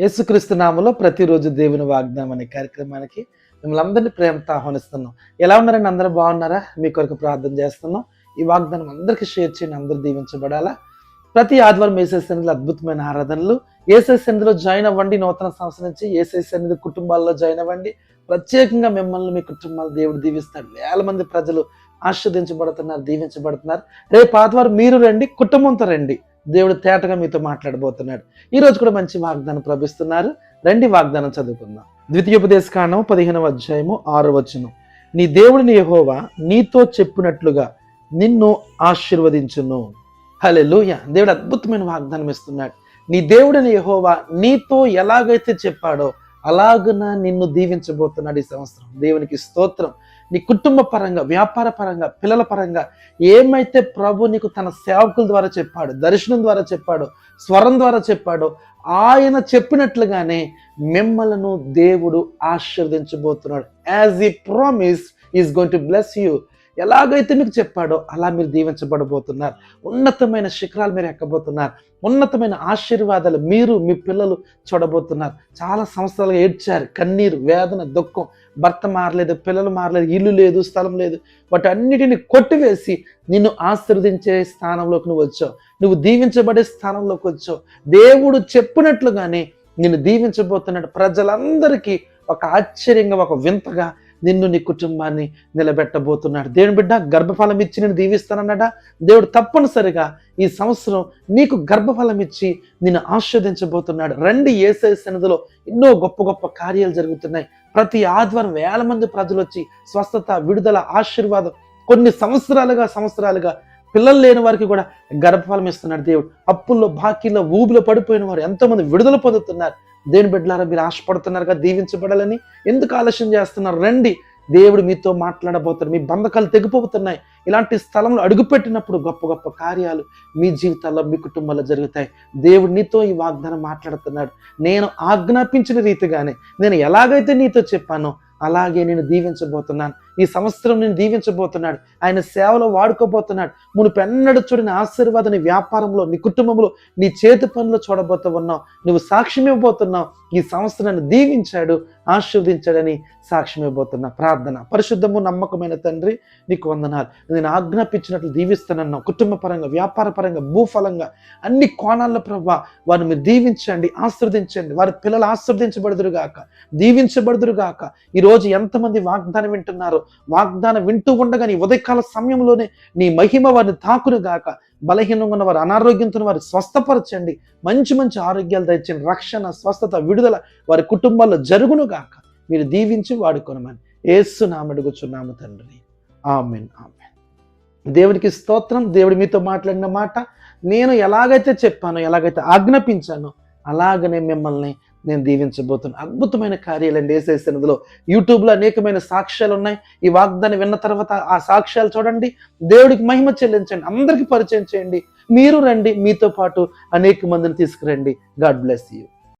యేసుక్రీస్తు నామలో ప్రతిరోజు దేవుని వాగ్దానం అనే కార్యక్రమానికి మిమ్మల్ని అందరినీ ప్రేమతో ఆహ్వానిస్తున్నాం. ఎలా ఉన్నారండి? అందరూ బాగున్నారా? మీ కొరకు ప్రార్థన చేస్తున్నాం. ఈ వాగ్దానం అందరికీ షేర్ చేయండి. అందరూ దీవించబడాలా? ప్రతి ఆదివారం ఏసై సన్నిధిలో అద్భుతమైన ఆరాధనలు. ఏసై సన్నిధిలో జాయిన్ అవ్వండి. నూతన సంవత్సరం నుంచి ఏసై సన్నిధి కుటుంబాల్లో జాయిన్ అవ్వండి. ప్రత్యేకంగా మిమ్మల్ని మీ కుటుంబాలు దేవుడు దీవిస్తాడు. వేల మంది ప్రజలు ఆస్వాదించబడుతున్నారు దీవించబడుతున్నారు. రేపు ఆదివారం మీరు రండి కుటుంబంతో రండి. దేవుడు తేటగా మీతో మాట్లాడబోతున్నాడు. ఈ రోజు కూడా మంచి వాగ్దానం ప్రభిస్తున్నారు. రండి వాగ్దానం చదువుకుందాం. ద్వితీయోపదేశకాండం పదిహేనవ అధ్యాయము ఆరో వచనం. నీ దేవుడిని యెహోవా నీతో చెప్పినట్లుగా నిన్ను ఆశీర్వదించును. హలే దేవుడు అద్భుతమైన వాగ్దానం ఇస్తున్నాడు. నీ దేవుడిని యహోవా నీతో ఎలాగైతే చెప్పాడో అలాగున నిన్ను దీవించబోతున్నాడు ఈ సంవత్సరం. దేవునికి స్తోత్రం. నీ కుటుంబ పరంగా వ్యాపార పరంగా పిల్లల పరంగా ఏమైతే ప్రభు నీకు తన సేవకుల ద్వారా చెప్పాడు దర్శనం ద్వారా చెప్పాడు స్వరం ద్వారా చెప్పాడు ఆయన చెప్పినట్లుగానే మిమ్మలను దేవుడు ఆశీర్వదించబోతున్నాడు. యాజ్ ఈ promise is going to bless you ఎలాగైతే మీకు చెప్పాడో అలా మీరు దీవించబడబోతున్నారు. ఉన్నతమైన శిఖరాలు మీరు ఎక్కబోతున్నారు. ఉన్నతమైన ఆశీర్వాదాలు మీరు మీ పిల్లలు చూడబోతున్నారు. చాలా సంవత్సరాలుగా ఏడ్చారు. కన్నీరు వేదన దుఃఖం. భర్త మారలేదు పిల్లలు మారలేదు ఇల్లు లేదు స్థలం లేదు. వాటి అన్నిటిని కొట్టివేసి నిన్ను ఆశీర్వదించే స్థానంలోకి నువ్వు వచ్చావు. నువ్వు దీవించబడే స్థానంలోకి వచ్చావు. దేవుడు చెప్పినట్లుగానే నిన్ను దీవించబోతున్నాడు. ప్రజలందరికీ ఒక ఆశ్చర్యంగా ఒక వింతగా నిన్ను నీ కుటుంబాన్ని నిలబెట్టబోతున్నాడు. దేవుని బిడ్డ గర్భఫలం ఇచ్చి నేను దీవిస్తానన్నాడ? దేవుడు తప్పనిసరిగా ఈ సంవత్సరం నీకు గర్భఫలం ఇచ్చి నిన్ను ఆస్వాదించబోతున్నాడు రండి ఏసై సన్నిధిలో ఎన్నో గొప్ప గొప్ప కార్యాలు జరుగుతున్నాయి. ప్రతి ఆదివారం వేల మంది ప్రజలు వచ్చి స్వస్థత విడుదల ఆశీర్వాదం కొన్ని సంవత్సరాలుగా సంవత్సరాలుగా పిల్లలు లేని వారికి కూడా గర్భఫలం ఇస్తున్నాడు దేవుడు. అప్పుల్లో బాకీల్లో ఊబిలో పడిపోయిన వారు ఎంతోమంది విడుదల పొందుతున్నారు. దేవుని బిడ్డలారా మీరు ఆశపడుతున్నారుగా దీవించబడాలని? ఎందుకు ఆలస్యం చేస్తున్నారు? రండి. దేవుడు మీతో మాట్లాడబోతాడు మీ బంధకాలు తెగిపోతున్నాయి. ఇలాంటి స్థలంలో అడుగుపెట్టినప్పుడు గొప్ప గొప్ప కార్యాలు మీ జీవితాల్లో మీ కుటుంబాల్లో జరుగుతాయి. దేవుడు నీతో ఈ వాగ్దానం మాట్లాడుతున్నాడు. నేను ఆజ్ఞాపించిన రీతిగానే నేను ఎలాగైతే నీతో చెప్పానో అలాగే నేను దీవించబోతున్నాను. ఈ సంవత్సరం నేను దీవించబోతున్నాడు. ఆయన సేవలో వాడుకోబోతున్నాడు. మునుపు ఎన్నడూ చూడని ఆశీర్వాద నీ వ్యాపారంలో నీ కుటుంబంలో నీ చేతి పనులు చూడబోతూ ఉన్నావు నువ్వు సాక్ష్యం ఇవ్వబోతున్నావు ఈ సంవత్సరాన్ని దీవించాడు ఆశీర్వదించాడని సాక్ష్యం ఇవ్వబోతున్నా ప్రార్థన. పరిశుద్ధము నమ్మకమైన తండ్రి నీకు వందనాలు. నేను ఆజ్ఞాపించినట్లు దీవిస్తానన్నావు. కుటుంబ పరంగా వ్యాపార పరంగా భూఫలంగా అన్ని కోణాల్లో ప్రభావ వారిని మీరు దీవించండి ఆశ్రవదించండి. వారి పిల్లలు ఆశీర్వదించబడుదురుగాక. దీవించబడుదురుగాక. ఈరోజు ఎంతమంది వాగ్దానం వింటున్నారో వాగ్దానం వింటూ ఉండగా నీ ఉదయకాల సమయంలోనే నీ మహిమ వారిని తాకును గాక. బలహీనంగా ఉన్న వారు అనారోగ్యంతో వారు స్వస్థపరచండి. మంచి మంచి ఆరోగ్యాలు తెచ్చండి రక్షణ స్వస్థత విడుదల వారి కుటుంబాల్లో జరుగును గాక. మీరు దీవించి వాడుకొనమని ఏసు నామడుగుచున్నాము తండ్రి. Amen amen. దేవునికి స్తోత్రం. దేవుడి మీతో మాట్లాడిన మాట నేను ఎలాగైతే చెప్పానో ఎలాగైతే ఆజ్ఞాపించానో అలాగనే మిమ్మల్ని నేను దీవించబోతున్నాను అద్భుతమైన కార్యాలండి ఏసై యూట్యూబ్లో అనేకమైన సాక్ష్యాలు ఉన్నాయి. ఈ వాగ్దాన్ని విన్న తర్వాత ఆ సాక్ష్యాలు చూడండి. దేవుడికి మహిమ చెల్లించండి. అందరికీ పరిచయం చేయండి. మీరు రండి. మీతో పాటు అనేక మందిని తీసుకురండి. God bless you.